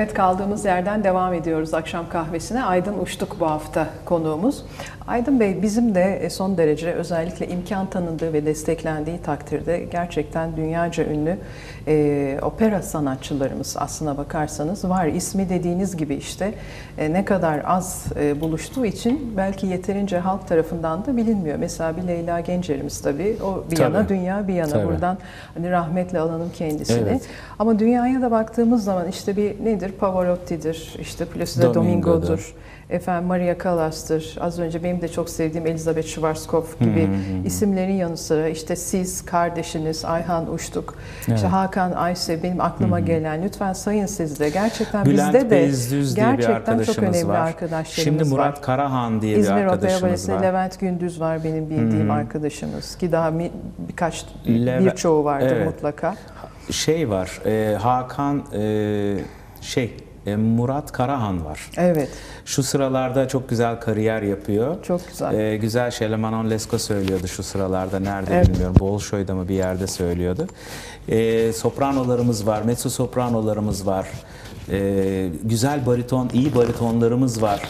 Evet kaldığımız yerden devam ediyoruz akşam kahvesine. Aydın Uçtuk bu hafta konuğumuz. Aydın Bey bizim de son derece özellikle imkan tanındığı ve desteklendiği takdirde gerçekten dünyaca ünlü e, opera sanatçılarımız aslına bakarsanız var. İsmi dediğiniz gibi işte e, ne kadar az e, buluştuğu için belki yeterince halk tarafından da bilinmiyor. Mesela bir Leyla Gencer'imiz tabii o bir Tabii. yana dünya bir yana Tabii. buradan hani rahmetle alalım kendisini. Evet. Ama dünyaya da baktığımız zaman işte bir nedir? Pavarotti'dir, işte Placido Domingo'dur. Domingo'dur, efendim Maria Callas'tır. Az önce benim de çok sevdiğim Elizabeth Schwarzkopf gibi isimlerin yanı sıra işte siz, kardeşiniz, Ayhan Uçtuk, işte Evet. Hakan Ayse benim aklıma gelen. Lütfen sayın siz de. Gerçekten Bülent bizde de Bezdüz gerçekten çok önemli var. arkadaşlarımız Şimdi Murat var. Karahan diye İzmir bir arkadaşımız var. Levent Gündüz var benim bildiğim arkadaşımız ki daha mi- birkaç Leve- birçoğu vardır Evet. mutlaka. Şey var, e, Hakan e, şey Murat Karahan var. Evet, Şu sıralarda çok güzel kariyer yapıyor. çok güzel. Ee, güzel şeyler Manon Lescaut söylüyordu şu sıralarda nerede Evet. bilmiyorum. Bolşoy'da mı bir yerde söylüyordu. Ee, sopranolarımız var, mezzo sopranolarımız var. Ee, güzel bariton, iyi baritonlarımız var.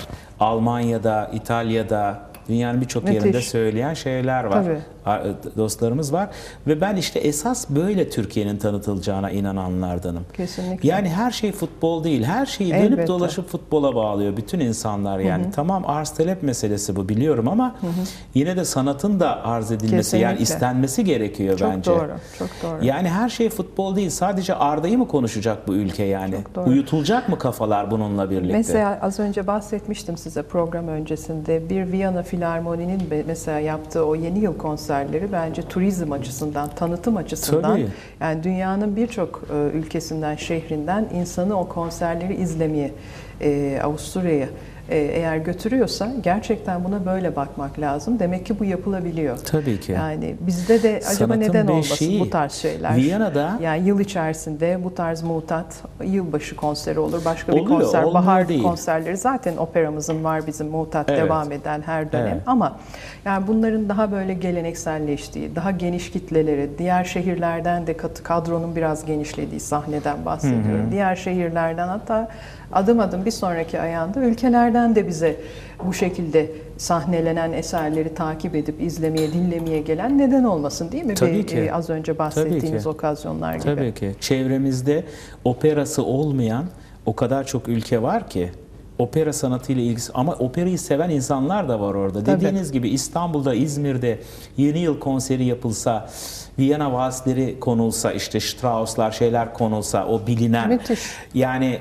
Almanya'da, İtalya'da, dünyanın birçok yerinde söyleyen şeyler var. Tabii. A- Dostlarımız var ve ben işte esas böyle Türkiye'nin tanıtılacağına inananlardanım. Kesinlikle. Yani her şey futbol değil. Her şeyi dönüp Elbette. dolaşıp futbola bağlıyor bütün insanlar yani. Tamam arz talep meselesi bu biliyorum ama yine de sanatın da arz edilmesi yani Kesinlikle. istenmesi gerekiyor Çok bence. doğru, çok doğru. Yani her şey futbol değil. Sadece Arda'yı mı konuşacak bu ülke yani? Çok doğru. Uyutulacak mı kafalar bununla birlikte? Mesela az önce bahsetmiştim size program öncesinde bir Viyana Filarmoni'nin mesela yaptığı o yeni yıl konserleri bence turizm açısından, tanıtım açısından Tabii. yani dünyanın birçok e, ülkesinden, şehrinden insanı o konserleri izlemeye e, Avusturya'ya eğer götürüyorsa gerçekten buna böyle bakmak lazım. Demek ki bu yapılabiliyor. Tabii ki. Yani bizde de acaba Sanatın neden bir olmasın şeyi. bu tarz şeyler? Viyana'da- yani yıl içerisinde bu tarz mutat yılbaşı konseri olur, başka bir Oluyor, konser, olmuyor bahar değil. konserleri zaten operamızın var bizim mutat Evet. devam eden her dönem Evet. ama yani bunların daha böyle gelenekselleştiği, daha geniş kitlelere, diğer şehirlerden de katı kadronun biraz genişlediği sahneden bahsediyorum. Diğer şehirlerden hatta adım adım bir sonraki ayağında ülkelerden de bize bu şekilde sahnelenen eserleri takip edip izlemeye, dinlemeye gelen neden olmasın değil mi? Tabii Bir, ki. e, az önce bahsettiğiniz ki. okazyonlar gibi. Tabii ki. Çevremizde operası olmayan o kadar çok ülke var ki opera sanatıyla ilgisi ama operayı seven insanlar da var orada. Tabii. Dediğiniz gibi İstanbul'da, İzmir'de yeni yıl konseri yapılsa, Viyana valsleri konulsa, işte Strauss'lar şeyler konulsa, o bilinen Müthiş. yani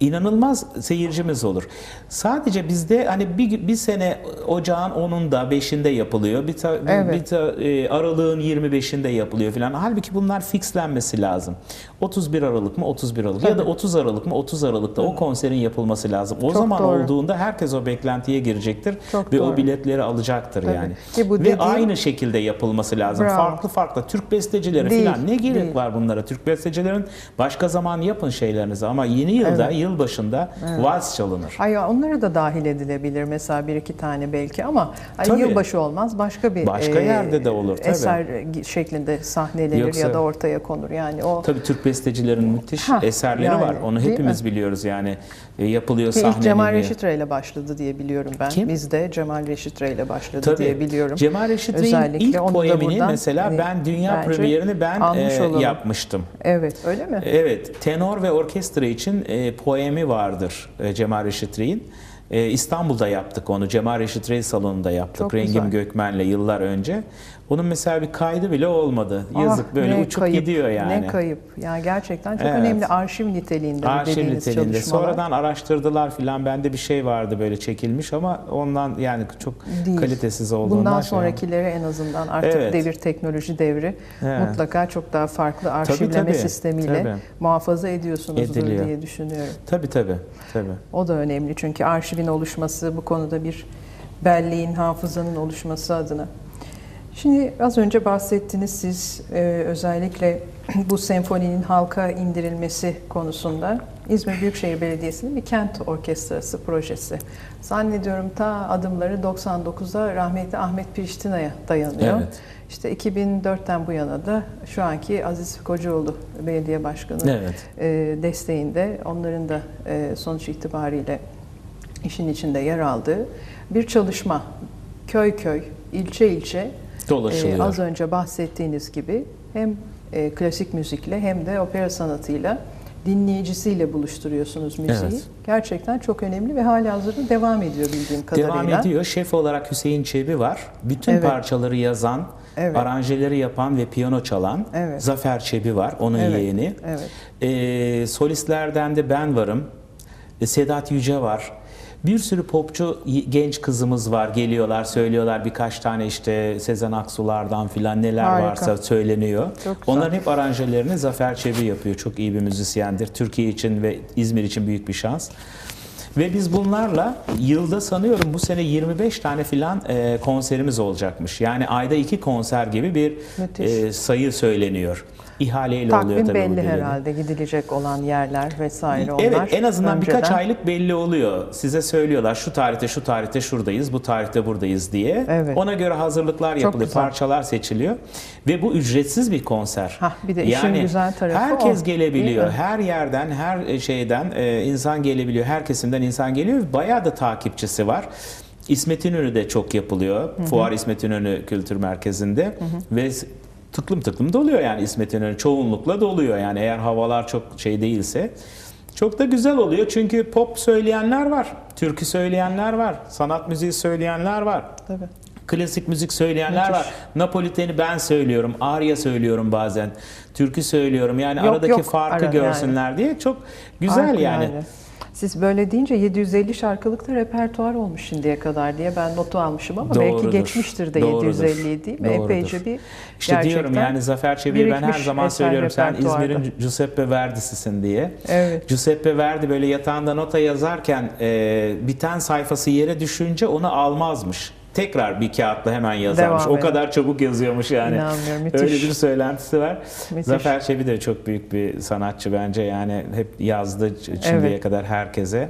inanılmaz seyircimiz olur. Sadece bizde hani bir, bir sene ocağın 10'unda 5'inde yapılıyor. Bir, ta- Evet. bir ta- e, aralığın 25'inde yapılıyor falan. Halbuki bunlar fixlenmesi lazım. 31 Aralık mı 31 Aralık ya da 30 Aralık mı 30 Aralık'ta o konserin yapılması lazım. O Çok zaman doğru. olduğunda herkes o beklentiye girecektir Çok ve doğru. o biletleri alacaktır Tabii. yani. Ki bu ve dediğim- aynı şekilde yapılması lazım. Bravo. Farklı farklı Türk bestecileri falan ne gerek değil. var bunlara? Türk bestecilerin başka zaman yapın şeylerinizi ama yeni yılda yıl başında vals çalınır. Ay onlara da dahil edilebilir mesela bir iki tane belki ama hani Tabii. yılbaşı olmaz başka bir Başka yerde de olur, tabii. eser şeklinde sahnelenir Yoksa- ya da ortaya konur yani o Tabii Türk bestecilerin müthiş Ha, eserleri yani, var. Onu hepimiz mi? biliyoruz yani. E, yapılıyor ki Cemal sahneleniyor. Reşit Rey ile başladı diye biliyorum ben. Kim? Bizde Cemal Reşit Rey ile başladı Tabii. diye biliyorum. Cemal Reşit Rey'in Özellikle ilk poemini mesela hani, ben dünya premierini ben e, yapmıştım. Evet öyle mi? Evet, tenor ve orkestra için e, poemi vardır e, Cemal Reşit Rey'in. E, İstanbul'da yaptık onu. Cemal Reşit Rey salonunda yaptık. Çok Rengim güzel. Gökmen'le yıllar önce. Onun mesela bir kaydı bile olmadı. Yazık Ah, böyle uçup kayıp, gidiyor yani. Ne kayıp. Yani gerçekten çok Evet. önemli arşiv niteliğinde Arşiv dediğiniz niteliğinde. çalışmalar. Sonradan araştırdılar filan. Bende bir şey vardı böyle çekilmiş ama ondan yani çok Değil. kalitesiz olduğundan Bundan şey sonrakileri en azından artık Evet. devir teknoloji devri Evet. mutlaka çok daha farklı arşivleme tabii, sistemiyle tabii. muhafaza ediyorsunuzdur Ediliyor. diye düşünüyorum. Tabii tabii. tabii. O da önemli çünkü arşivin oluşması bu konuda bir belleğin, hafızanın oluşması adına. Şimdi az önce bahsettiniz siz e, özellikle bu senfoninin halka indirilmesi konusunda İzmir Büyükşehir Belediyesi'nin bir kent orkestrası projesi. Zannediyorum ta adımları 99'da rahmetli Ahmet Priştina'ya dayanıyor. Evet. İşte 2004'ten bu yana da şu anki Aziz Kocaoğlu Belediye Başkanı Evet. e, desteğinde onların da e, sonuç itibariyle işin içinde yer aldığı bir çalışma. Köy köy, ilçe ilçe Dolaşılıyor. e, az önce bahsettiğiniz gibi hem e, klasik müzikle hem de opera sanatıyla dinleyicisiyle buluşturuyorsunuz müziği. Evet. Gerçekten çok önemli ve hala hazırda devam ediyor bildiğim kadarıyla. Devam ediyor. Şef olarak Hüseyin Çebi var. Bütün Evet. parçaları yazan, Evet. aranjeleri yapan ve piyano çalan Evet. Zafer Çebi var. Onun Evet, yeğeni. evet. Ee, solistlerden de ben varım. E, Sedat Yüce var. Bir sürü popçu genç kızımız var. Geliyorlar, söylüyorlar birkaç tane işte Sezen Aksu'lardan filan neler Harika. varsa söyleniyor. Onların hep aranjelerini Zafer Çebi yapıyor. Çok iyi bir müzisyendir. Türkiye için ve İzmir için büyük bir şans. Ve biz bunlarla yılda sanıyorum bu sene 25 tane filan e, konserimiz olacakmış. Yani ayda iki konser gibi bir Müthiş. e, sayı söyleniyor. İhaleyle oluyor Takvim tabii bu belli herhalde gidilecek olan yerler vesaire onlar. Evet en azından birkaç önceden. aylık belli oluyor. Size söylüyorlar şu tarihte şu tarihte şuradayız, bu tarihte buradayız diye. Evet. Ona göre hazırlıklar yapılıyor, parçalar seçiliyor ve bu ücretsiz bir konser. Hah, bir de işin güzel tarafı herkes o, gelebiliyor. Her yerden, her şeyden e, insan gelebiliyor. Her kesimden insan geliyor. Bayağı da takipçisi var. İsmet İnönü de çok yapılıyor. Fuar İsmet İnönü Kültür Merkezi'nde ve tıklım tıklım doluyor yani İsmet İnönü çoğunlukla doluyor yani eğer havalar çok şey değilse. Çok da güzel oluyor çünkü pop söyleyenler var, türkü söyleyenler var, sanat müziği söyleyenler var. Tabii. Klasik müzik söyleyenler Müthiş. var. Napoliteni ben söylüyorum, Arya söylüyorum bazen. Türkü söylüyorum. Yani Yok, aradaki yok, farkı ara görsünler diye çok güzel Harika yani. Siz böyle deyince 750 şarkılık da repertuar olmuş şimdiye kadar diye ben notu almışım ama belki Doğrudur. geçmiştir de Doğrudur. 750 değil mi? Doğrudur. Epeyce bir İşte diyorum yani Zafer Çebi'yi ben her zaman söylüyorum sen. İzmir'in Giuseppe Verdi'sisin diye. Evet. Giuseppe Verdi böyle yatağında nota yazarken e, biten sayfası yere düşünce onu almazmış. Tekrar bir kağıtla hemen yazarmış. Devam o kadar çabuk yazıyormuş yani. İnanmıyorum, müthiş. Öyle bir söylentisi var. Müthiş. Zafer Çebi de çok büyük bir sanatçı bence. Yani hep yazdı şimdiye Evet. kadar herkese.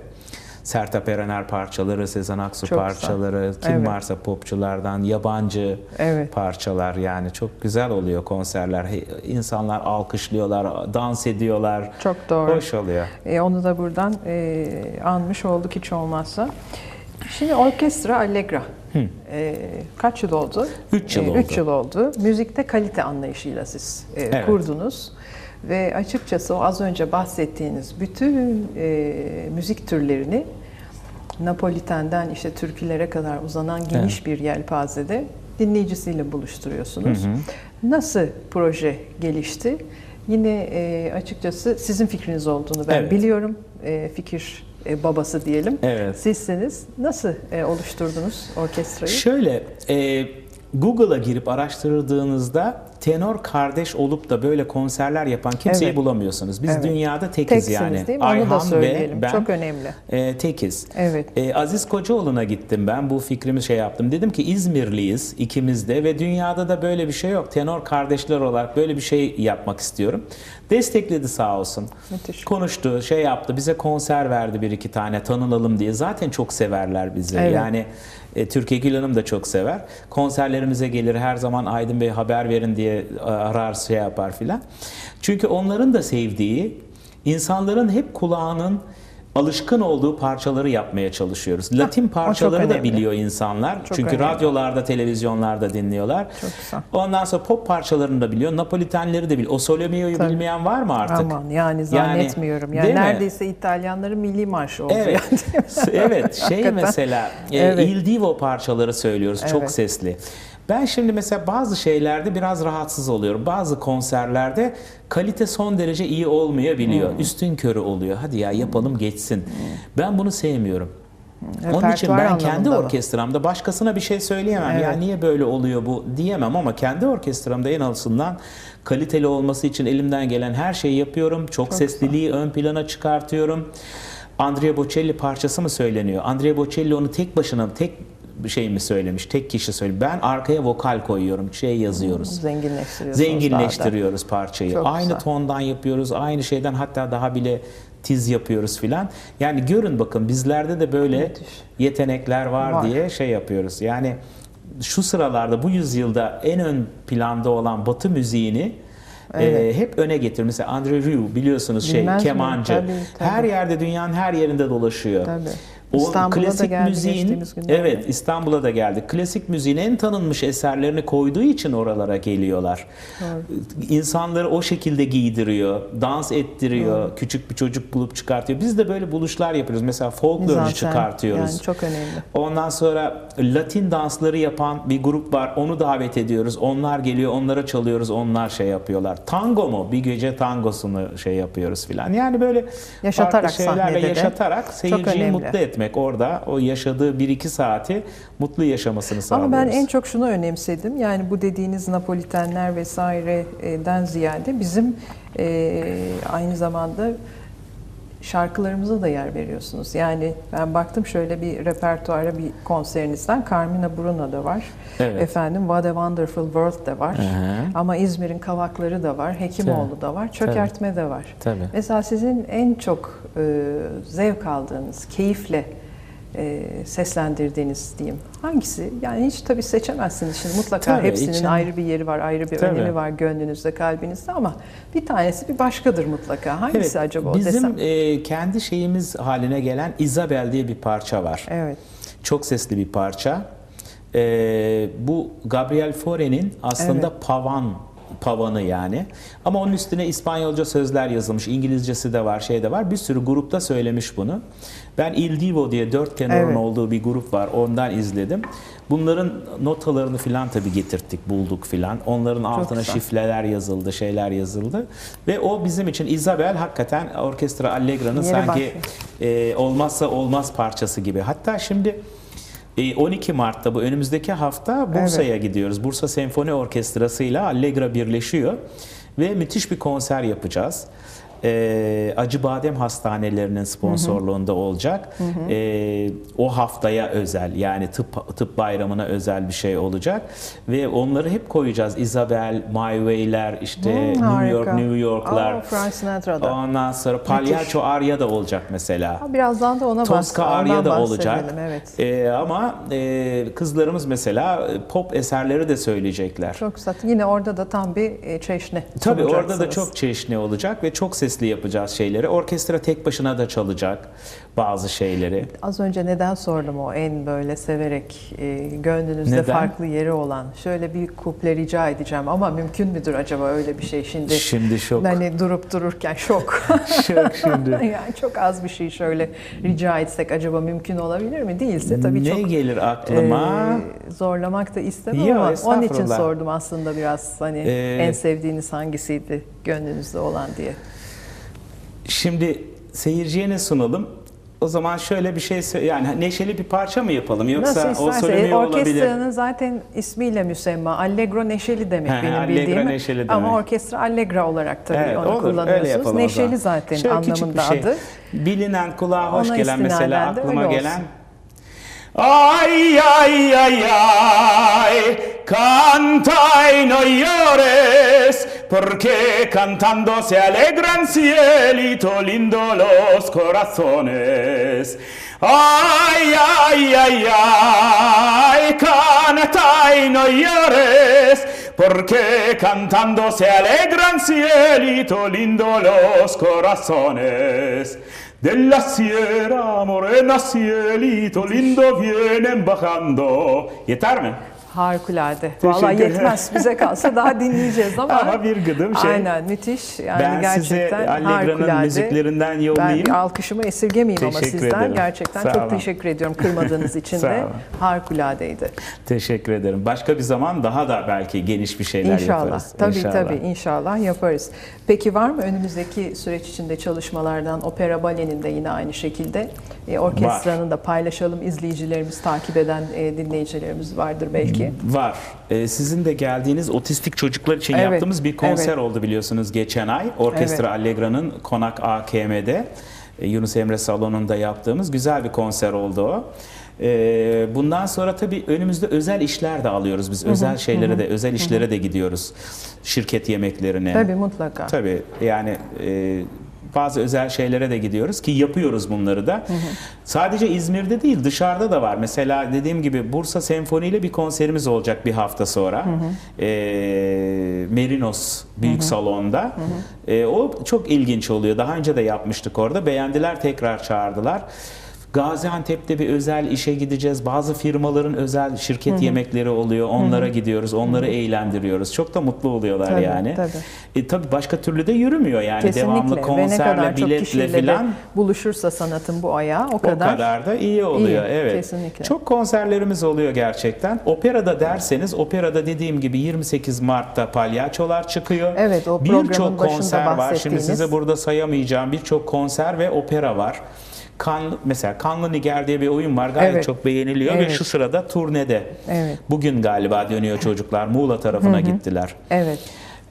Sertab Erener parçaları, Sezen Aksu Çok güzel. parçaları, kim Evet. varsa popçulardan, yabancı Evet. parçalar yani çok güzel oluyor konserler. İnsanlar alkışlıyorlar, dans ediyorlar. Çok doğru. Hoş oluyor. E, onu da buradan e, anmış olduk hiç olmazsa. Şimdi orkestra Allegra. E, kaç yıl oldu? Üç yıl E, oldu. Üç yıl oldu. Müzikte kalite anlayışıyla siz e, Evet. kurdunuz. Ve açıkçası o az önce bahsettiğiniz bütün e, müzik türlerini Napoliten'den işte türkülere kadar uzanan geniş bir yelpazede dinleyicisiyle buluşturuyorsunuz. Nasıl proje gelişti? Yine e, açıkçası sizin fikriniz olduğunu ben Evet. biliyorum. E, fikir e, babası diyelim. Evet. Sizsiniz. Nasıl e, oluşturdunuz orkestrayı? Şöyle e, Google'a girip araştırdığınızda tenor kardeş olup da böyle konserler yapan kimseyi Evet. bulamıyorsunuz. Biz Evet. dünyada tekiz Teksiniz yani. değil mi? Onu da Ayhan söyleyelim. ve ben Çok önemli. e, tekiz. Evet. E, Aziz Kocaoğlu'na gittim ben bu fikrimi şey yaptım. Dedim ki İzmirliyiz ikimiz de ve dünyada da böyle bir şey yok. Tenor kardeşler olarak böyle bir şey yapmak istiyorum. Destekledi sağ olsun. Müthiş. Konuştu, şey yaptı, bize konser verdi bir iki tane tanınalım diye. Zaten çok severler bizi. Evet. Yani e, Türkiye Gül Hanım da çok sever. Konserlerimize gelir her zaman Aydın Bey haber verin diye e, arar şey yapar filan. Çünkü onların da sevdiği insanların hep kulağının alışkın olduğu parçaları yapmaya çalışıyoruz. Latin çok parçaları da biliyor insanlar. Çok Çünkü önemli. radyolarda, televizyonlarda dinliyorlar. Çok güzel. Ondan sonra pop parçalarını da biliyor. Napolitenleri de biliyor. O Sole Mio'yu Tabii. bilmeyen var mı artık? Aman yani zannetmiyorum. Yani, mi? neredeyse İtalyanların milli marşı oldu. Evet. yani. evet. Şey mesela e, Evet. Il Divo parçaları söylüyoruz. Çok Evet. sesli. Ben şimdi mesela bazı şeylerde biraz rahatsız oluyorum. Bazı konserlerde kalite son derece iyi olmayabiliyor. Hmm. Üstün körü oluyor. Hadi ya yapalım geçsin. Ben bunu sevmiyorum. Onun için ben kendi mı? orkestramda başkasına bir şey söyleyemem. Ya Evet. niye böyle oluyor bu diyemem ama kendi orkestramda en azından kaliteli olması için elimden gelen her şeyi yapıyorum. Çok, sesliliği ön plana çıkartıyorum. Andrea Bocelli parçası mı söyleniyor? Andrea Bocelli onu tek başına tek şey mi söylemiş, tek kişi söylemiş. Ben arkaya vokal koyuyorum, şey yazıyoruz. Zenginleştiriyorsunuz Zenginleştiriyoruz parçayı. Çok aynı güzel. tondan yapıyoruz, aynı şeyden hatta daha bile tiz yapıyoruz filan. Yani görün bakın bizlerde de böyle Müthiş. yetenekler var, Var. diye şey yapıyoruz. Yani şu sıralarda bu yüzyılda en ön planda olan Batı müziğini Evet. e, hep öne getir. Mesela Andre Rieu biliyorsunuz şey Bilmez kemancı. Tabii, tabii. Her yerde dünyanın her yerinde dolaşıyor. Tabii. O da klasik geldi müziğin evet İstanbul'a da geldi. Klasik müziğin en tanınmış eserlerini koyduğu için oralara geliyorlar. İnsanları o şekilde giydiriyor, dans ettiriyor, küçük bir çocuk bulup çıkartıyor. Biz de böyle buluşlar yapıyoruz. Mesela folklorcu çıkartıyoruz. Yani çok önemli. Ondan sonra Latin dansları yapan bir grup var. Onu davet ediyoruz. Onlar geliyor, onlara çalıyoruz. Onlar şey yapıyorlar. Tango mu? Bir gece tangosunu şey yapıyoruz filan. Yani böyle Yaşatarak farklı şeylerle yaşatarak seyirciyi mutlu etmek. Orada o yaşadığı 1-2 saati mutlu yaşamasını sağlıyoruz. Ama ben en çok şunu önemsedim. Yani bu dediğiniz Napolitenler vesaireden ziyade bizim e, aynı zamanda şarkılarımıza da yer veriyorsunuz. Yani ben baktım şöyle bir repertuara bir konserinizden Carmina Burana da var. Evet. Efendim What a Wonderful World de var. Hı. Ama İzmir'in Kavakları da var. Hekimoğlu da var. Çökertme de var. Tabii. Mesela sizin en çok e, zevk aldığınız, keyifle e, seslendirdiğiniz diyeyim. Hangisi? Yani hiç tabii seçemezsiniz şimdi. Mutlaka Tabii, hepsinin içinde- ayrı bir yeri var, ayrı bir Tabii. önemi var gönlünüzde, kalbinizde ama bir tanesi bir başkadır mutlaka. Hangisi Evet, acaba o bizim desem? e, kendi şeyimiz haline gelen Isabel diye bir parça var. Evet. Çok sesli bir parça. E, bu Gabriel Fauré'nin aslında pavan pavanı yani. Ama onun üstüne İspanyolca sözler yazılmış. İngilizcesi de var, şey de var. Bir sürü grupta söylemiş bunu. Ben Il Divo diye dört tenorun Evet. olduğu bir grup var. Ondan izledim. Bunların notalarını filan tabii getirttik, bulduk filan. Onların altına güzel. şifreler yazıldı, şeyler yazıldı. Ve o bizim için Isabel hakikaten Orkestra Allegra'nın sanki e, olmazsa olmaz parçası gibi. Hatta şimdi e, 12 Mart'ta bu önümüzdeki hafta Bursa'ya gidiyoruz. Bursa Senfoni Orkestrası ile Allegra birleşiyor ve müthiş bir konser yapacağız. E, Acıbadem Hastanelerinin sponsorluğunda olacak. E, o haftaya özel yani tıp tıp bayramına özel bir şey olacak ve onları hep koyacağız. Isabel, My Way'ler, işte Hmm, New York, harika. New York'lar. Aa, Frank Sinatra'da. Ondan sonra Palyaço Arya da olacak mesela. Ha, Birazdan da ona Tosca Arya da olacak. Evet. Ee, ama e, kızlarımız mesela e, pop eserleri de söyleyecekler. Çok güzel. Yine orada da tam bir e, çeşni Tabii orada da çok çeşitli olacak ve çok sesli yapacağız şeyleri. Orkestra tek başına da çalacak bazı şeyleri. Az önce neden sordum o en böyle severek e, gönlünüzde Neden? farklı yeri olan. Şöyle bir kuple rica edeceğim ama mümkün müdür acaba öyle bir şey şimdi? Şimdi şok. Hani durup dururken şok. Şok şimdi. yani çok az bir şey şöyle rica etsek acaba mümkün olabilir mi? Değilse tabii ne çok gelir aklıma? e, zorlamak da istemem Yok, ama onun için sordum aslında biraz hani Ee, en sevdiğiniz hangisiydi gönlünüzde olan diye. Şimdi seyirciye ne sunalım? O zaman şöyle bir şey yani neşeli bir parça mı yapalım yoksa Nasıl o isterse. söylemi olabilir. Orkestranın zaten ismiyle müsemma. Allegro neşeli demek He, benim Allegro bildiğim. neşeli Ama demek. orkestra Allegra olarak tabii Evet, onu olur, kullanıyorsunuz. neşeli zaten Şöyle anlamında şey. adı. Bilinen kulağa hoş Ona gelen mesela aklıma gelen. Ay ay ay ay canta y no llores porque cantando se alegran cielito lindo los corazones Ay ay ay ay canta y no llores porque cantando se alegran cielito lindo los corazones de la sierra morena cielito lindo vienen bajando. Yeter mi? Harikulade. Ederim. yetmez bize kalsa daha dinleyeceğiz ama. Ama bir gıdım şey. Aynen müthiş. Yani ben gerçekten size Allegra'nın müziklerinden Ben yollayayım. bir alkışımı esirgemeyeyim ama Teşekkür sizden. ederim. Gerçekten Sağ çok olun. teşekkür ediyorum kırmadığınız için de. Harikuladeydi. Teşekkür ederim. Başka bir zaman daha da belki geniş bir şeyler İnşallah. yaparız. Tabii İnşallah. tabii inşallah yaparız. Peki var mı önümüzdeki süreç içinde çalışmalardan opera balenin de yine aynı şekilde e, orkestranın da paylaşalım izleyicilerimiz takip eden e, dinleyicilerimiz vardır belki. Var. Ee, sizin de geldiğiniz otistik çocuklar için Evet, yaptığımız bir konser evet. oldu biliyorsunuz geçen ay. Orkestra Allegra'nın Konak AKM'de e, Yunus Emre Salonu'nda yaptığımız güzel bir konser oldu o. Ee, bundan sonra tabii önümüzde özel işler de alıyoruz biz. Özel şeylere de, özel işlere de gidiyoruz. Şirket yemeklerine. Tabii mutlaka. Tabii yani e, bazı özel şeylere de gidiyoruz ki yapıyoruz bunları da. Sadece İzmir'de değil dışarıda da var. Mesela dediğim gibi Bursa Senfoni ile bir konserimiz olacak bir hafta sonra. E, Merinos Büyük Salon'da. E, o çok ilginç oluyor. Daha önce de yapmıştık orada. Beğendiler tekrar çağırdılar. Gaziantep'te bir özel işe gideceğiz. Bazı firmaların özel şirket yemekleri oluyor. Onlara gidiyoruz. Onları eğlendiriyoruz. Çok da mutlu oluyorlar Tabii, yani. tabii. E, tabii başka türlü de yürümüyor yani Kesinlikle. devamlı konserle, kadar biletle filan buluşursa sanatın bu ayağı o o kadar. kadar da iyi oluyor. İyi, evet. kesinlikle. Çok konserlerimiz oluyor gerçekten. Operada derseniz operada dediğim gibi 28 Mart'ta palyaçolar çıkıyor. Evet, o programın Birçok konser var. Şimdi size burada sayamayacağım birçok konser ve opera var. Kanlı, mesela Kanlı Niger diye bir oyun var. Gayet Evet. çok beğeniliyor ve Evet. şu sırada turnede. Evet. Bugün galiba dönüyor çocuklar. Muğla tarafına gittiler. Evet.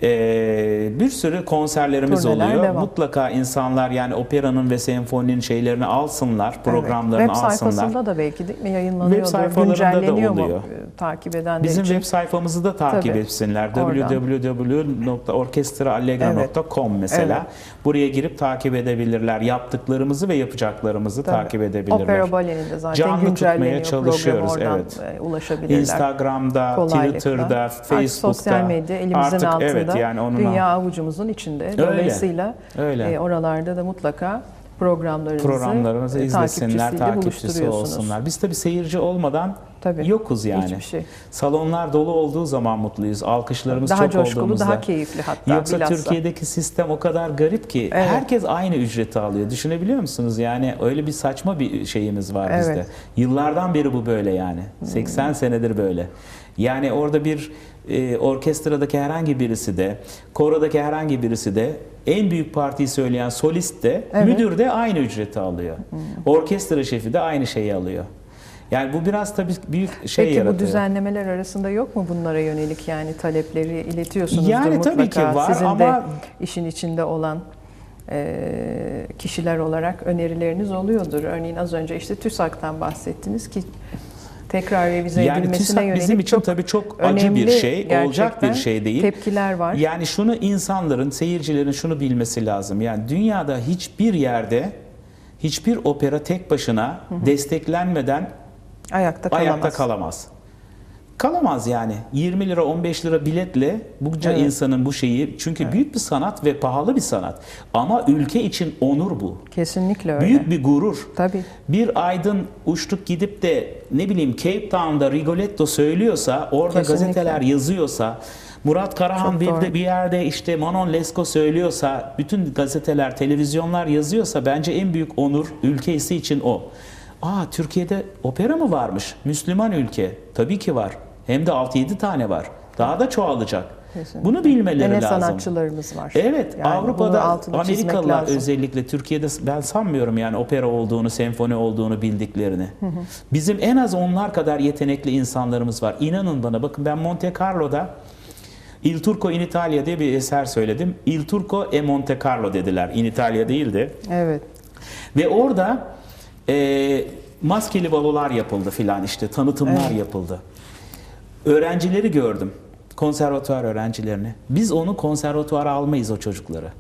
Ee, bir sürü konserlerimiz Turneler oluyor. devam. Mutlaka insanlar yani operanın ve senfoninin şeylerini alsınlar, programlarını evet. Web alsınlar. sayfasında da belki değil mi yayınlanıyordur, Web sayfalarında da güncelleniyor mu oluyor. e, takip edenler Bizim için? web sayfamızı da takip Tabii. etsinler. Www.orkestraallegra.com mesela. Buraya girip takip edebilirler. Yaptıklarımızı ve yapacaklarımızı Tabii. takip edebilirler. Opera Bale'nin de zaten Canlı tutmaya çalışıyoruz, evet. e, ulaşabilirler. Instagram'da, Kolaylıkla. Twitter'da, Artık Facebook'ta. sosyal medya elimizin Artık altında. evet yani onun Dünya avucumuzun içinde. Dolayısıyla Öyle. e, oralarda da mutlaka programlarınızı, programlarımızı e, izlesinler, takipçisi olsunlar. Biz tabii seyirci olmadan Tabii. yokuz yani. Hiçbir şey. Salonlar dolu olduğu zaman mutluyuz. Alkışlarımız Daha çok coşkulu, olduğumuzda. daha keyifli hatta Yoksa bilhassa. Türkiye'deki sistem o kadar garip ki Evet. herkes aynı ücreti alıyor. Düşünebiliyor musunuz? Yani öyle bir saçma bir şeyimiz var Evet. bizde. Yıllardan beri bu böyle yani. 80 senedir böyle. Yani orada bir e, orkestradaki herhangi birisi de, korodaki herhangi birisi de en büyük partiyi söyleyen solist de, Evet. müdür de aynı ücreti alıyor. Orkestra şefi de aynı şeyi alıyor. Yani bu biraz tabii büyük şey Peki yaratıyor. bu düzenlemeler arasında yok mu bunlara yönelik yani talepleri iletiyorsunuzdur Yani mutlaka. tabii ki var Sizin de ama- işin içinde olan e, kişiler olarak önerileriniz oluyordur. Örneğin az önce işte TÜSAK'tan bahsettiniz ki tekrar revize Yani edilmesine yönelik bizim için çok tabii çok acı bir şey, olacak bir şey değil. Tepkiler var. Yani şunu insanların, seyircilerin şunu bilmesi lazım. Yani dünyada hiçbir yerde hiçbir opera tek başına desteklenmeden Ayakta kalamaz. ayakta kalamaz. Kalamaz yani. 20 lira 15 lira biletle bunca Evet. insanın bu şeyi çünkü büyük bir sanat ve pahalı bir sanat. Ama ülke için onur bu. Kesinlikle öyle. Büyük bir gurur. Tabii. Bir aydın uçtuk gidip de ne bileyim Cape Town'da Rigoletto söylüyorsa, orada Kesinlikle. gazeteler yazıyorsa, Murat Karahan bir de bir yerde işte Manon Lescaut söylüyorsa, bütün gazeteler, televizyonlar yazıyorsa bence en büyük onur ülkesi için o. Aa Türkiye'de opera mı varmış? Müslüman ülke. Tabii ki var. Hem de 6-7 tane var. Daha da çoğalacak. Kesinlikle. Bunu bilmeleri Ve ne lazım. sanatçılarımız var. Evet, Yani Avrupa'da Amerikalılar özellikle Türkiye'de ben sanmıyorum yani opera olduğunu, senfoni olduğunu bildiklerini. Bizim en az onlar kadar yetenekli insanlarımız var. İnanın bana bakın ben Monte Carlo'da Il Turco in Italia diye bir eser söyledim. Il Turco e Monte Carlo dediler. In Italia değildi. Evet. Ve orada e, maskeli balolar yapıldı filan işte tanıtımlar Evet. yapıldı. Öğrencileri gördüm. Konservatuvar öğrencilerini. Biz onu konservatuvara almayız o çocukları.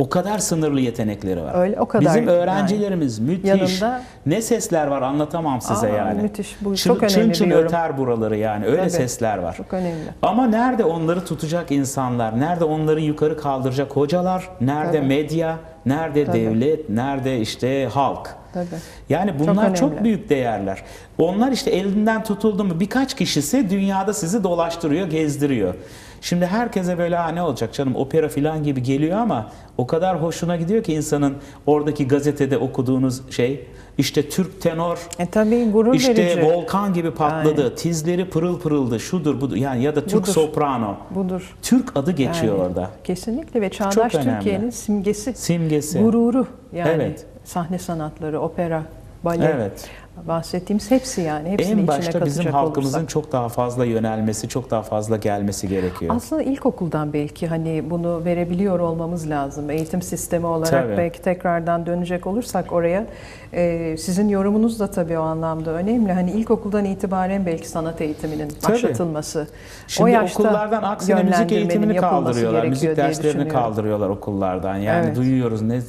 O kadar sınırlı yetenekleri var. Öyle, o kadar Bizim yani. öğrencilerimiz müthiş. Yanında- Ne sesler var anlatamam size Aa, yani. müthiş. Bu Çın- çok önemli Çın çın bir yorum. öter buraları yani. Öyle Tabii. sesler var. Çok önemli. Ama nerede onları tutacak insanlar, nerede onları yukarı kaldıracak hocalar, nerede Tabii. medya, nerede Tabii. devlet, nerede işte halk. Tabii. Yani bunlar çok, önemli. büyük değerler. Onlar işte elinden tutuldu mu birkaç kişisi dünyada sizi dolaştırıyor, gezdiriyor. Şimdi herkese böyle ha ne olacak canım opera falan gibi geliyor ama o kadar hoşuna gidiyor ki insanın oradaki gazetede okuduğunuz şey işte Türk tenor E tabii gurur işte verici. volkan gibi patladı, tizleri pırıl pırıldı, şudur budur yani ya da Türk Budur. soprano. Budur. Türk adı geçiyor Yani orada. Kesinlikle ve çağdaş. Türkiye'nin simgesi, Simgesi. gururu yani Evet. sahne sanatları, opera bale. Evet. Bahsettiğimiz hepsi yani. Hepsini En başta bizim halkımızın olursak. çok daha fazla yönelmesi, çok daha fazla gelmesi gerekiyor. Aslında ilkokuldan belki hani bunu verebiliyor olmamız lazım. Eğitim sistemi olarak Tabii. belki tekrardan dönecek olursak oraya e, sizin yorumunuz da tabii o anlamda önemli. Hani ilkokuldan itibaren belki sanat eğitiminin Tabii. başlatılması. Şimdi o yaşta okullardan aksine müzik eğitimini kaldırıyorlar. Müzik derslerini kaldırıyorlar okullardan. Yani Evet. duyuyoruz ne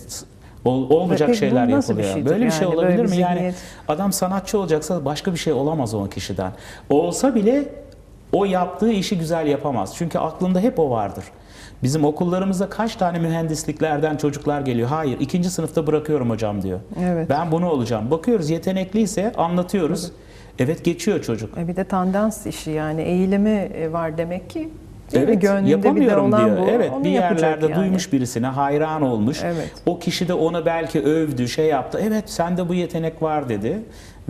ol- olmayacak Peki şeyler bir yapılıyor. şeydir böyle bir şey yani? olabilir bir mi? Yani adam sanatçı olacaksa başka bir şey olamaz o kişiden. Olsa bile o yaptığı işi güzel yapamaz. Çünkü aklında hep o vardır. Bizim okullarımızda kaç tane mühendisliklerden çocuklar geliyor. Hayır, ikinci sınıfta bırakıyorum hocam diyor. Evet. Ben bunu olacağım. Bakıyoruz yetenekliyse anlatıyoruz. Evet geçiyor çocuk. E bir de tendans işi yani eğilimi e, var demek ki. Değil mi? Evet, Gönlünde bir de yapamıyorum olan diyor. bu. Evet, onu bir yerlerde yani. duymuş birisine, hayran olmuş. Evet. O kişi de ona belki övdü, şey yaptı. Evet, sende bu yetenek var dedi.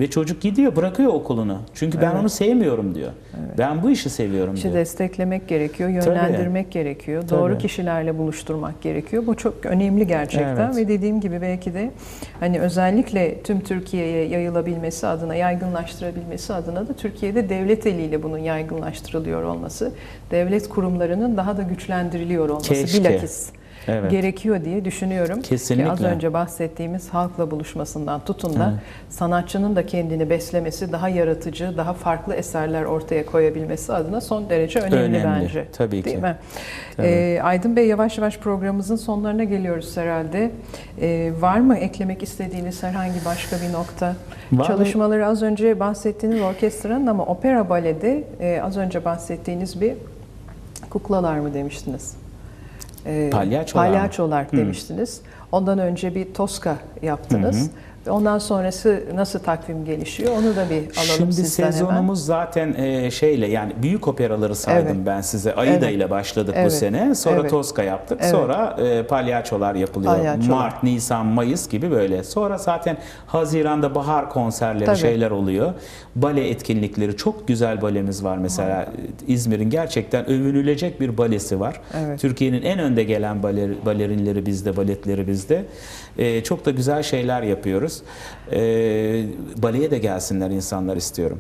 Ve çocuk gidiyor, bırakıyor okulunu. Çünkü ben Evet. onu sevmiyorum diyor. Ben bu işi seviyorum İşi diyor. desteklemek gerekiyor, yönlendirmek gerekiyor, doğru Tabii. kişilerle buluşturmak gerekiyor. Bu çok önemli gerçekten Evet. ve dediğim gibi belki de hani özellikle tüm Türkiye'ye yayılabilmesi adına, yaygınlaştırabilmesi adına da Türkiye'de devlet eliyle bunun yaygınlaştırılıyor olması, devlet kurumlarının daha da güçlendiriliyor olması Keşke. bilakis. Evet. gerekiyor diye düşünüyorum. Kesinlikle. Ki az önce bahsettiğimiz halkla buluşmasından tutun da sanatçının da kendini beslemesi, daha yaratıcı, daha farklı eserler ortaya koyabilmesi adına son derece önemli, Önemli, bence. tabii Değil ki. mi? Tabii. Ee, Aydın Bey yavaş yavaş programımızın sonlarına geliyoruz herhalde. Ee, var mı eklemek istediğiniz herhangi başka bir nokta? Var. Çalışmaları az önce bahsettiğiniz orkestranın ama opera balede e, az önce bahsettiğiniz bir kuklalar mı demiştiniz? Ee, Palyaçolar mı? palyaçolar demiştiniz. Ondan önce bir Tosca yaptınız. Ondan sonrası nasıl takvim gelişiyor? Onu da bir alalım Şimdi sizden hemen. sezonumuz zaten e, şeyle yani büyük operaları saydım Evet. ben size. Aida Evet. ile başladık bu Evet. sene. Sonra Evet. Tosca yaptık. Evet. Sonra e, palyaçolar yapılıyor. Palyaçolar. Mart, Nisan, Mayıs gibi böyle. Sonra zaten Haziran'da bahar konserleri Tabii. şeyler oluyor. Bale etkinlikleri çok güzel balemiz var mesela. İzmir'in gerçekten övünülecek bir balesi var. Evet. Türkiye'nin en önde gelen baler, balerinleri bizde, baletleri bizde. Ee, çok da güzel şeyler yapıyoruz. Ee, baleye de gelsinler insanlar istiyorum.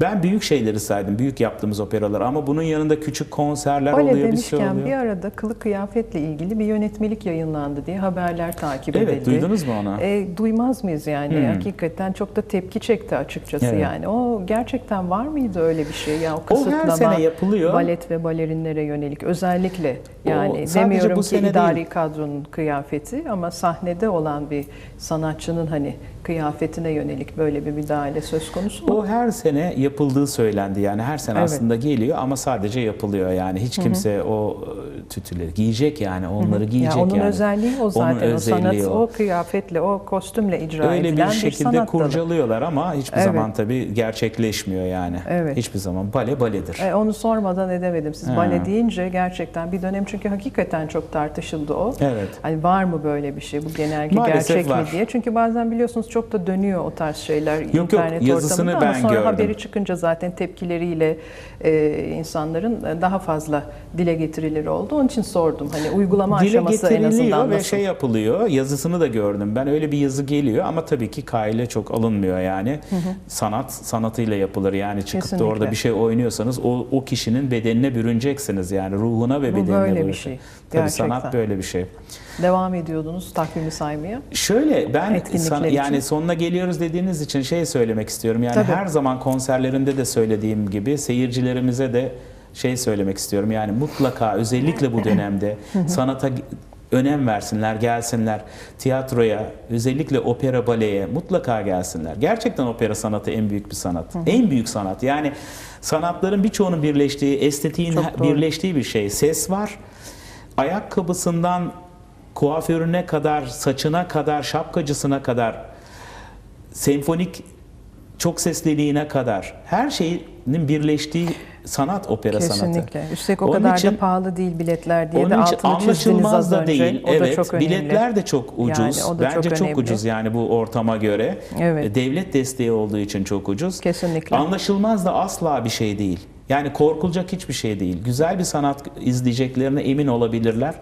Ben büyük şeyleri saydım, büyük yaptığımız operalar ama bunun yanında küçük konserler Bale oluyor, bir şey oluyor. bir arada kılık kıyafetle ilgili bir yönetmelik yayınlandı diye haberler takip Evet, edildi. duydunuz mu onu? E, duymaz mıyız yani? Hmm. Hakikaten çok da tepki çekti açıkçası Evet. yani. O gerçekten var mıydı öyle bir şey? Ya o O her kısıtlama sene yapılıyor. balet ve balerinlere yönelik özellikle O yani sadece demiyorum bu ki idari değil. kadronun kıyafeti ama sahnede olan bir sanatçının hani kıyafetine yönelik böyle bir müdahale söz konusu mu? O her sene yapıldığı söylendi yani her sene Evet. aslında geliyor ama sadece yapılıyor yani hiç kimse o e, tütüleri giyecek yani onları giyecek ya onun yani. özelliği o zaten Onun o sanat özelliği o. kıyafetle o kostümle icra Öyle edilen bir bir, şekilde dalı. kurcalıyorlar ama hiçbir Evet. zaman tabii gerçekleşmiyor yani. Evet. Hiçbir zaman bale baledir. E, onu sormadan edemedim. Siz Ha. bale deyince gerçekten bir dönem çünkü hakikaten çok tartışıldı o. Evet. Hani var mı böyle bir şey? Bu genelge Maalesef gerçek var. mi diye. Çünkü bazen biliyorsunuz çok da dönüyor o tarz şeyler yok, internet yazısını ortamında ben ama sonra gördüm. haberi çıkınca zaten tepkileriyle e, insanların daha fazla dile getirilir oldu. Onun için sordum. Hani uygulama Dile aşaması en azından ve nasıl? şey yapılıyor. Yazısını da gördüm. Ben öyle bir yazı geliyor ama tabii ki kaile çok alınmıyor yani. Sanat sanatıyla yapılır. Yani çıkıp Kesinlikle. da orada bir şey oynuyorsanız o, o kişinin bedenine bürüneceksiniz yani ruhuna ve Bu bedenine böyle bir bürüneceksiniz. Tabii Gerçekten. sanat böyle bir şey. Devam ediyordunuz takvimi saymaya. Şöyle ben Etkinlikler san- için. yani sonuna geliyoruz dediğiniz için şey söylemek istiyorum. Yani Tabii. her zaman konserlerimde de söylediğim gibi seyircilerimize de şey söylemek istiyorum. Yani mutlaka özellikle bu dönemde sanata önem versinler, gelsinler. Tiyatroya, özellikle opera, baleye mutlaka gelsinler. Gerçekten opera sanatı en büyük bir sanat. En büyük sanat. Yani sanatların birçoğunun birleştiği, estetiğin birleştiği bir şey. Ses var. Ayakkabısından kuaförüne kadar, saçına kadar, şapkacısına kadar, senfonik çok sesliliğine kadar her şeyin birleştiği sanat opera sanatı. Kesinlikle. Üstelik o Onun kadar için- da pahalı değil biletler diye de Onun için altını çizdiniz az anlaşılmaz da önce. değil. O da evet, çok önemli. biletler de çok ucuz. Yani o da Bence çok çok, ucuz yani bu ortama göre. Evet. E, Devlet desteği olduğu için çok ucuz. Kesinlikle. Anlaşılmaz da asla bir şey değil. Yani korkulacak hiçbir şey değil. Güzel bir sanat izleyeceklerine emin olabilirler.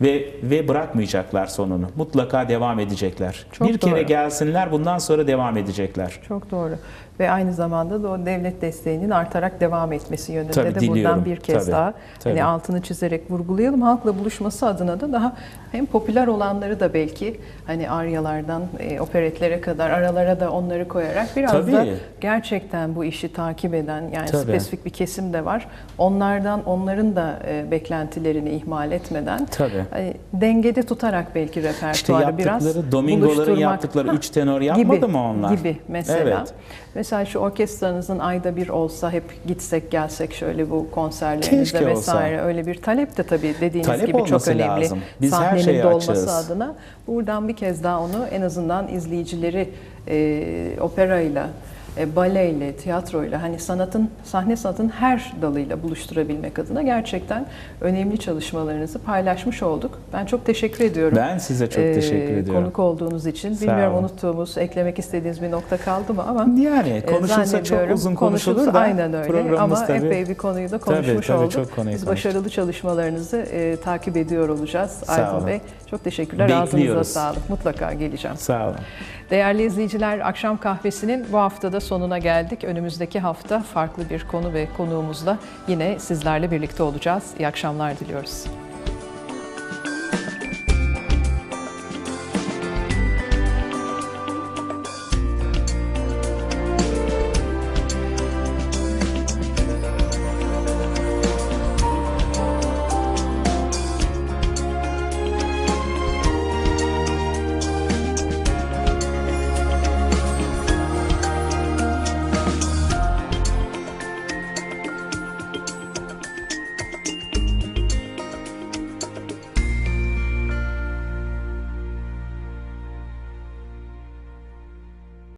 ve ve bırakmayacaklar sonunu. Mutlaka devam edecekler. Çok bir kere doğru. gelsinler, bundan sonra devam edecekler. Çok doğru. Ve aynı zamanda da o devlet desteğinin artarak devam etmesi yönünde Tabii, de diliyorum. buradan bir kez Tabii, daha tabii. hani altını çizerek vurgulayalım. Halkla buluşması adına da daha hem popüler olanları da belki hani aryalardan e, operetlere kadar aralara da onları koyarak biraz Tabii. da gerçekten bu işi takip eden yani Tabii. spesifik bir kesim de var. Onlardan onların da e, beklentilerini ihmal etmeden Tabii. hani dengede tutarak belki İşte repertuarı biraz yaptıkları, Domingo'ların yaptıkları üç tenor yapmadı gibi, mı onlar? Gibi mesela. Evet. Mesela şu orkestranızın ayda bir olsa hep gitsek gelsek şöyle bu konserlerinizde Keşke vesaire olsa. öyle bir talep de tabii dediğiniz Talep gibi çok önemli. lazım. Biz her Sahnenin şeye dolması açığız. adına buradan bir kez daha onu en azından izleyicileri e, operayla e, baleyle, tiyatroyla hani sanatın, sahne sanatın her dalıyla buluşturabilmek adına gerçekten önemli çalışmalarınızı paylaşmış olduk. Ben çok teşekkür ediyorum. Ben size çok Ee, teşekkür ediyorum. Konuk olduğunuz için. Sağ Bilmiyorum olun. unuttuğumuz, eklemek istediğiniz bir nokta kaldı mı ama Yani e, konuşulsa çok uzun konuşulur da aynen öyle ama tabii- epey bir konuyu da Tabii, konuşmuş tabii, olduk. çok konuyu Biz konuştuk. başarılı çalışmalarınızı e, takip ediyor olacağız Sağ Aydın olun. Bey. Çok teşekkürler. Ağzınıza Bekliyoruz. sağlık. Mutlaka geleceğim. Sağ olun. Değerli izleyiciler, Akşam Kahvesi'nin bu haftada sonuna geldik. Önümüzdeki hafta farklı bir konu ve konuğumuzla yine sizlerle birlikte olacağız. İyi akşamlar diliyoruz.